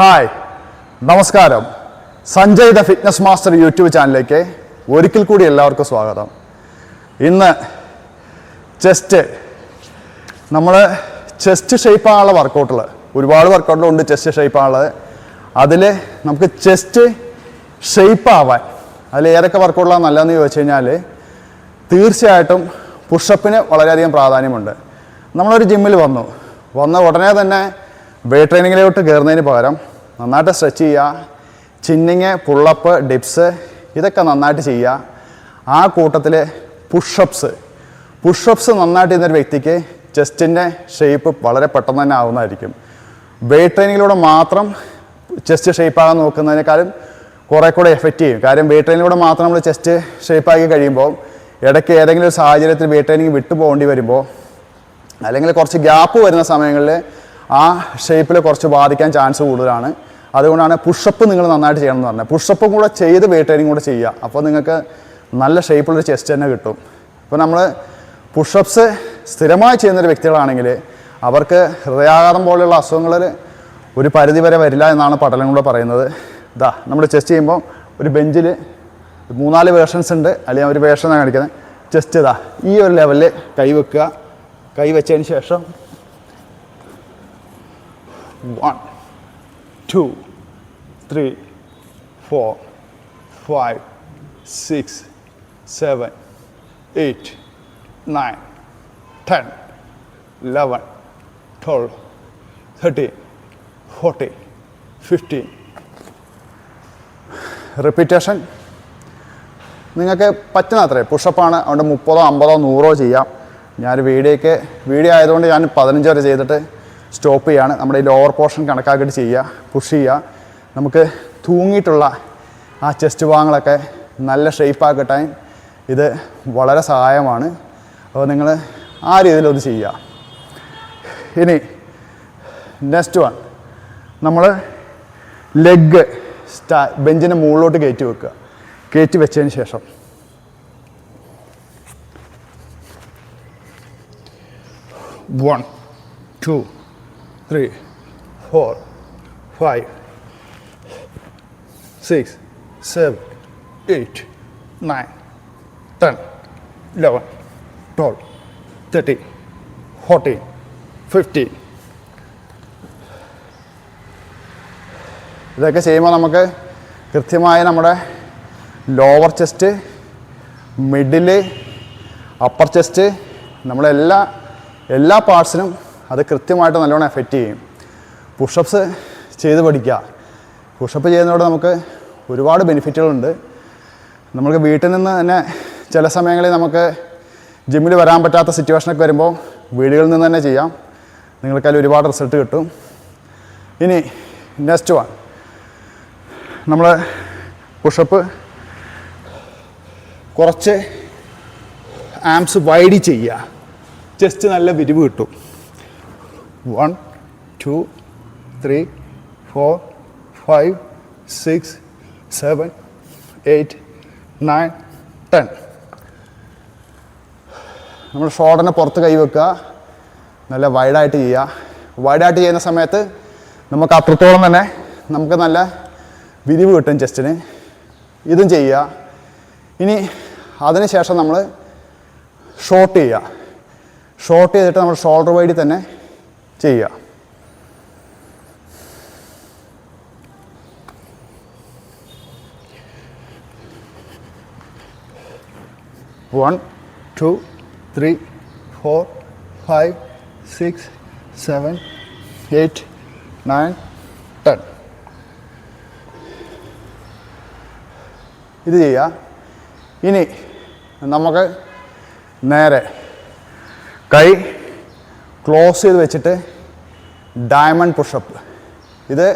Hi നമസ്കാരം. Sanjay the fitness master YouTube ചാനലിലേക്ക് ഒരിക്കൽ കൂടി എല്ലാവർക്കും സ്വാഗതം. ഇന്ന് ചെസ്റ്റ് നമ്മൾ ചെസ്റ്റ് ഷേപ്പാണുള്ള വർക്കൗട്ടുകൾ ഒരുപാട് വർക്കൗട്ടുകളുണ്ട് ചെസ്റ്റ് ഷേപ്പാണുള്ളത് അതിൽ നമുക്ക് ചെസ്റ്റ് ഷേപ്പ് അതിൽ ഏതൊക്കെ വർക്കൗട്ടുകളാണ് നല്ലതെന്ന് ചോദിച്ചു കഴിഞ്ഞാൽ തീർച്ചയായിട്ടും പുഷപ്പിന് വളരെയധികം പ്രാധാന്യമുണ്ട്. നമ്മളൊരു ജിമ്മിൽ വന്നു. വന്ന ഉടനെ തന്നെ വെയ്റ്റ് ട്രെയിനിങ്ങിലോട്ട് കയറുന്നതിന് പകരം നന്നായിട്ട് സ്ട്രെച്ച് ചെയ്യുക. ചിന്നിങ് പുള്ളപ്പ് ഡിപ്സ് ഇതൊക്കെ നന്നായിട്ട് ചെയ്യുക. ആ കൂട്ടത്തിൽ പുഷപ്സ് പുഷപ്സ് നന്നായിട്ട് ചെയ്യുന്നൊരു വ്യക്തിക്ക് ചെസ്റ്റിന്റെ ഷേപ്പ് വളരെ പെട്ടെന്ന് തന്നെ ആവുന്നതായിരിക്കും. വെയ്റ്റ് ട്രെയിനിങ്ങിലൂടെ മാത്രം ചെസ്റ്റ് ഷേപ്പാകാൻ നോക്കുന്നതിനേക്കാളും കുറേ കൂടെ എഫക്റ്റ് ചെയ്യും. കാര്യം വെയ്റ്റ് ട്രെയിനിലൂടെ മാത്രം നമ്മൾ ചെസ്റ്റ് ഷേപ്പാക്കി കഴിയുമ്പോൾ ഇടയ്ക്ക് ഏതെങ്കിലും ഒരു സാഹചര്യത്തിൽ വെയ്റ്റ് ട്രെയിനിങ് വിട്ടു പോകേണ്ടി വരുമ്പോൾ അല്ലെങ്കിൽ കുറച്ച് ഗ്യാപ്പ് വരുന്ന സമയങ്ങളിൽ ആ ഷേപ്പിൽ കുറച്ച് ബാധിക്കാൻ ചാൻസ് കൂടുതലാണ്. അതുകൊണ്ടാണ് പുഷപ്പ് നിങ്ങൾ നന്നായിട്ട് ചെയ്യണം എന്ന് പറഞ്ഞത്. പുഷപ്പും കൂടെ ചെയ്ത് വെയിറ്റ് ട്രെയിനിങ് കൂടെ ചെയ്യുക. അപ്പോൾ നിങ്ങൾക്ക് നല്ല ഷേപ്പുള്ളൊരു ചെസ്റ്റ് തന്നെ കിട്ടും. അപ്പോൾ നമ്മൾ പുഷപ്സ് സ്ഥിരമായി ചെയ്യുന്നൊരു വ്യക്തികളാണെങ്കിൽ അവർക്ക് ഹൃദയാഘാതം പോലെയുള്ള അസുഖങ്ങളിൽ ഒരു പരിധി വരെ വരില്ല എന്നാണ് പഠനം കൂടെ പറയുന്നത്. ഇതാ നമ്മൾ ചെസ്റ്റ് ചെയ്യുമ്പോൾ ഒരു ബെഞ്ചിൽ മൂന്നാൽ വേർഷൻസ് ഉണ്ട്. അല്ലെങ്കിൽ ഒരു വേർഷനാണ് കാണിക്കുന്നത്. ചെസ്റ്റ് ഇതാ ഈ ഒരു ലെവലിൽ കൈ വെക്കുക. കൈ വെച്ചതിന് ശേഷം one two three four five six seven eight nine ten eleven twelve thirteen fourteen fifteen repetition നിങ്ങൾക്ക് പറ്റുന്ന അത്രേ പുഷപ്പാണ് അതുകൊണ്ട് മുപ്പതോ അമ്പതോ നൂറോ ചെയ്യാം. ഞാൻ വീഡിയോയ്ക്ക് വീഡിയോ ആയതുകൊണ്ട് ഞാൻ പതിനഞ്ച് വരെ ചെയ്തിട്ട് സ്റ്റോപ്പ് ചെയ്യാണ് നമ്മുടെ ഈ ലോവർ പോർഷൻ കണക്കാക്കിയിട്ട് ചെയ്യുക പുഷ് ചെയ്യുക. നമുക്ക് തൂങ്ങിയിട്ടുള്ള ആ ചെസ്റ്റ് ഭാഗങ്ങളൊക്കെ നല്ല ഷേപ്പാക്കി ആക്കട്ടെ. ഇത് വളരെ സഹായമാണ്. അപ്പോൾ നിങ്ങൾ ആ രീതിയിലൊന്ന് ചെയ്യുക. ഇനി നെക്സ്റ്റ് വൺ നമ്മൾ ലെഗ് സ്റ്റാ ബെഞ്ചിന്റെ മുകളിലോട്ട് കയറ്റി വെക്കുക. കയറ്റി വെച്ചതിന് ശേഷം. One two three four five six seven eight nine ten eleven, twelve thirteen fourteen fifteen ഇതൊക്കെ ചെയ്യുമ്പോൾ നമുക്ക് കൃത്യമായി നമ്മുടെ lower chest middle upper chest നമ്മളെല്ലാ എല്ലാ പാർട്സിനും അത് കൃത്യമായിട്ട് നല്ലോണം എഫക്റ്റ് ചെയ്യും. പുഷപ്സ് ചെയ്ത് പഠിക്കുക. പുഷപ്പ് ചെയ്യുന്നതോടെ നമുക്ക് ഒരുപാട് ബെനിഫിറ്റുകളുണ്ട് നമുക്ക് വീട്ടിൽ നിന്ന് തന്നെ ചില സമയങ്ങളിൽ നമുക്ക് ജിമ്മിൽ വരാൻ പറ്റാത്ത സിറ്റുവേഷനൊക്കെ വരുമ്പോൾ വീടുകളിൽ നിന്ന് തന്നെ ചെയ്യാം. നിങ്ങൾക്കതിൽ ഒരുപാട് റിസൾട്ട് കിട്ടും. ഇനി നെക്സ്റ്റ് വൺ നമ്മൾ പുഷപ്പ് കുറച്ച് ആംസ് വൈഡി ചെയ്യുക. ചെസ്റ്റ് നല്ല വിരിവ് കിട്ടും. One two three four five six seven eight nine ten. നമ്മൾ ഷോൾഡറിന് പുറത്ത് കൈവെക്കുക. നല്ല വൈഡായിട്ട് ചെയ്യുക. വൈഡായിട്ട് ചെയ്യുന്ന സമയത്ത് നമുക്ക് അത്രത്തോളം തന്നെ നമുക്ക് നല്ല വിരിവ് കിട്ടും ചെസ്റ്റിന്. ഇതും ചെയ്യുക. ഇനി അതിന് ശേഷം നമ്മൾ ഷോർട്ട് ചെയ്യുക. ഷോർട്ട് ചെയ്തിട്ട് നമ്മൾ ഷോൾഡർ വൈഡിൽ തന്നെ ചെയ്യുക. One two three four five six seven eight nine ten ഇത് ചെയ്യുക. ഇനി നമുക്ക് നേരെ കൈ ക്ലോസ് ചെയ്ത് വെച്ചിട്ട് ഡയമണ്ട് പുഷപ്പ് ഇത്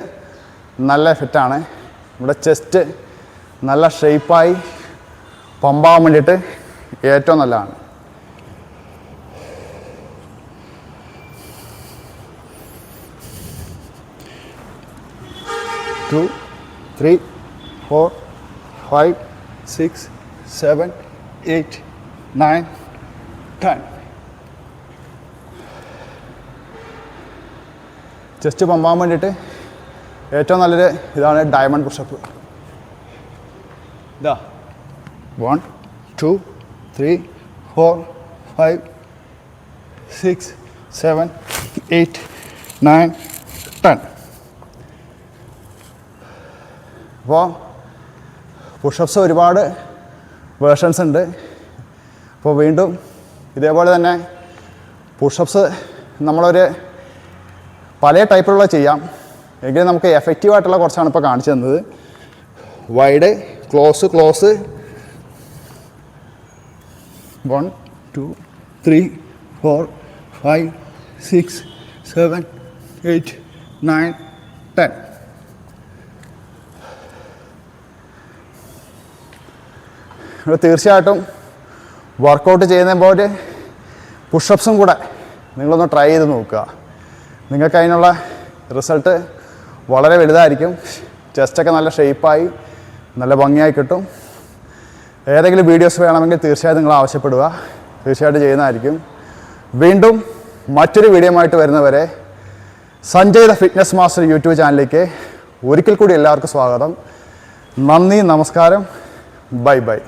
നല്ല എഫക്റ്റാണ് നമ്മുടെ ചെസ്റ്റ് നല്ല ഷേപ്പായി പമ്പാകാൻ വേണ്ടിയിട്ട് ഏറ്റവും നല്ലതാണ്. Two three four five six seven eight nine ten just പമ്പാൻ വേണ്ടിയിട്ട് ഏറ്റവും നല്ലൊരു ഇതാണ് ഡയമണ്ട് പുഷപ്പ് ഇതാ. One two three four five six seven eight nine ten അപ്പോൾ പുഷപ്സ് ഒരുപാട് വേർഷൻസ് ഉണ്ട്. അപ്പോൾ വീണ്ടും ഇതേപോലെ തന്നെ പുഷപ്സ് നമ്മളൊരു പല ടൈപ്പിലുള്ള ചെയ്യാം. എങ്കിലും നമുക്ക് എഫക്റ്റീവ് ആയിട്ടുള്ള കുറച്ചാണ് ഇപ്പോൾ കാണിച്ചു തന്നത്. Wide close close one two three four five six seven eight nine ten തീർച്ചയായിട്ടും വർക്കൗട്ട് ചെയ്യുമ്പോൾ പുഷപ്സും കൂടെ നിങ്ങളൊന്ന് ട്രൈ ചെയ്ത് നോക്കുക. നിങ്ങൾക്ക് അതിനുള്ള റിസൾട്ട് വളരെ വലുതായിരിക്കും. ചെസ്റ്റൊക്കെ നല്ല ഷേപ്പായി നല്ല ഭംഗിയായി കിട്ടും. ഏതെങ്കിലും വീഡിയോസ് വേണമെങ്കിൽ തീർച്ചയായും നിങ്ങൾ ആവശ്യപ്പെടുക. തീർച്ചയായിട്ടും ചെയ്യുന്നതായിരിക്കും. വീണ്ടും മറ്റൊരു വീഡിയോ ആയിട്ട് വരുന്നവരെ Sanjay the fitness master YouTube ചാനലിലേക്ക് ഒരിക്കൽ കൂടി എല്ലാവർക്കും സ്വാഗതം. നന്ദി നമസ്കാരം. Bye bye.